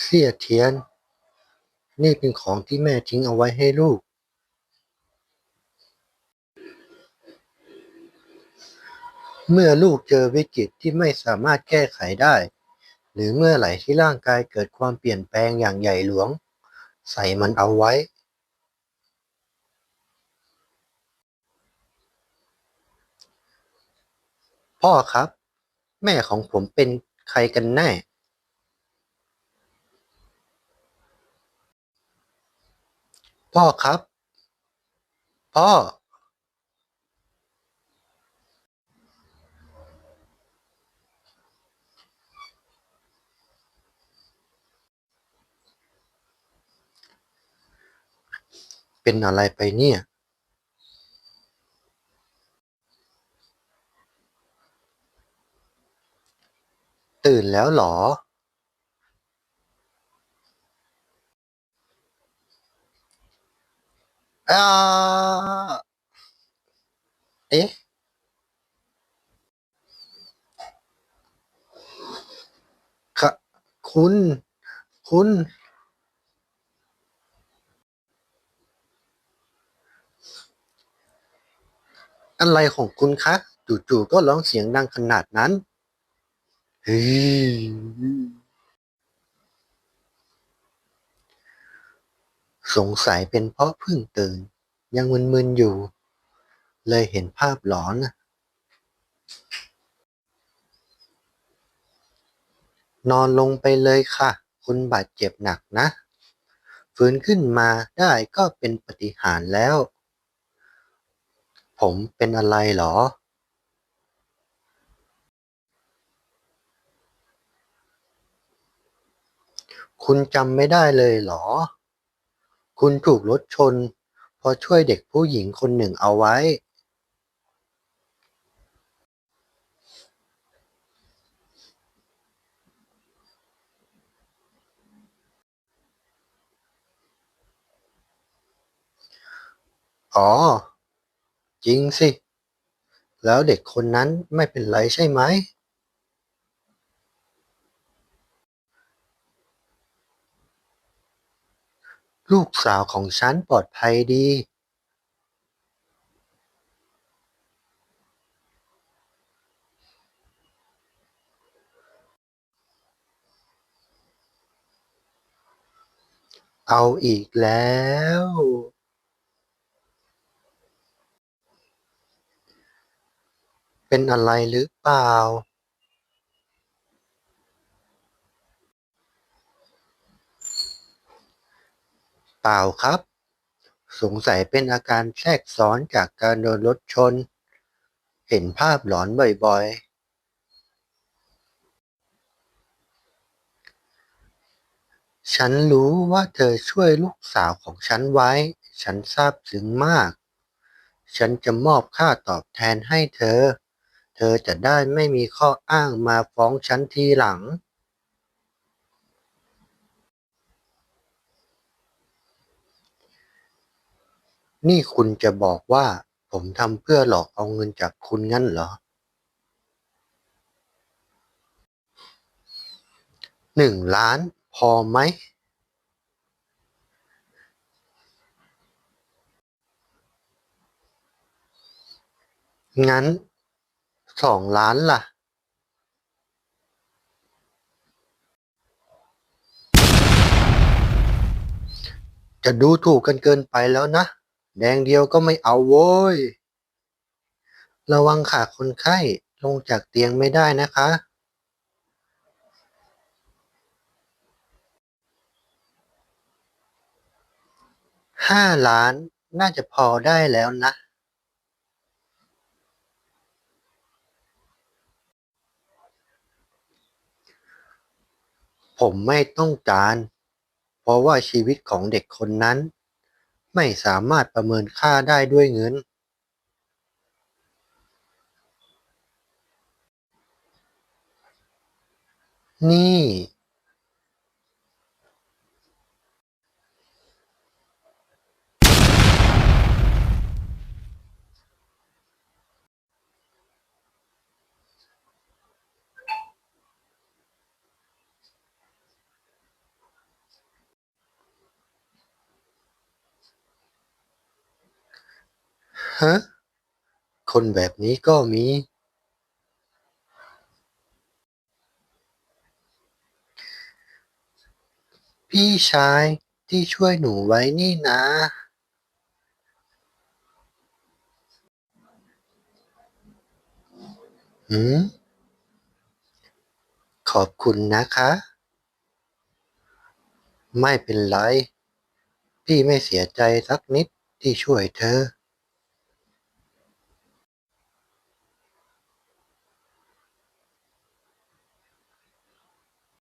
เสี่ยเทียน นี่เป็นของที่แม่ทิ้งเอาไว้ให้ลูก เมื่อลูกเจอวิกฤตที่ไม่สามารถแก้ไขได้ หรือเมื่อไหร่ที่ร่างกายเกิดความเปลี่ยนแปลงอย่างใหญ่หลวง ใส่มันเอาไว้ พ่อครับ แม่ของผมเป็นใครกันแน่ พ่อครับ พ่อ เป็นอะไรไปเนี่ยตื่นแล้วเหรอ อาเอ๊ะคะคุณ คุณ อะไรของคุณคะจู่ๆก็ร้องเสียงดังขนาดนั้น เฮ้ สงสัยเป็นเพราะเพิ่งตื่น ยังมึนๆอยู่ เลยเห็นภาพหลอนน่ะนอนลงไปเลยค่ะ คุณบาดเจ็บหนักนะ ฟื้นขึ้นมาได้ก็เป็นปฏิหารแล้ว ผมเป็นอะไรหรอ คุณจำไม่ได้เลยหรอ คุณถูกรถชนเพราะช่วยเด็กผู้หญิงคนหนึ่งเอาไว้ อ๋อ จริงสิ แล้วเด็กคนนั้นไม่เป็นไรใช่ไหม ลูกสาวของฉันปลอดภัยดีเอาอีกแล้ว เป็นอะไรหรือเปล่า เปล่าครับ สงสัยเป็นอาการแทรกซ้อนจากการโดนรถชน เห็นภาพหลอนบ่อยๆ ฉันรู้ว่าเธอช่วยลูกสาวของฉันไว้ ฉันซาบซึ้งมาก ฉันจะมอบค่าตอบแทนให้เธอ เธอจะได้ไม่มีข้ออ้างมาฟ้องฉันทีหลัง นี่คุณจะบอกว่าผมทำเพื่อหลอกเอาเงินจากคุณงั้นเหรอหนึ่งล้านพอไหม งั้นสองล้านล่ะ จะดูถูกกันเกินไปแล้วนะ แดงเดียวก็ไม่เอาโว้ย ระวังขาคนไข้ลงจากเตียงไม่ได้นะคะ ห้าล้านน่าจะพอได้แล้วนะ ผมไม่ต้องการ เพราะว่าชีวิตของเด็กคนนั้น ไม่สามารถประเมินค่าได้ด้วยเงิน นี่ะ คนแบบนี้ก็มี พี่ชายที่ช่วยหนูไว้นี่นะ หืม ขอบคุณนะคะ ไม่เป็นไร พี่ไม่เสียใจสักนิดที่ช่วยเธอ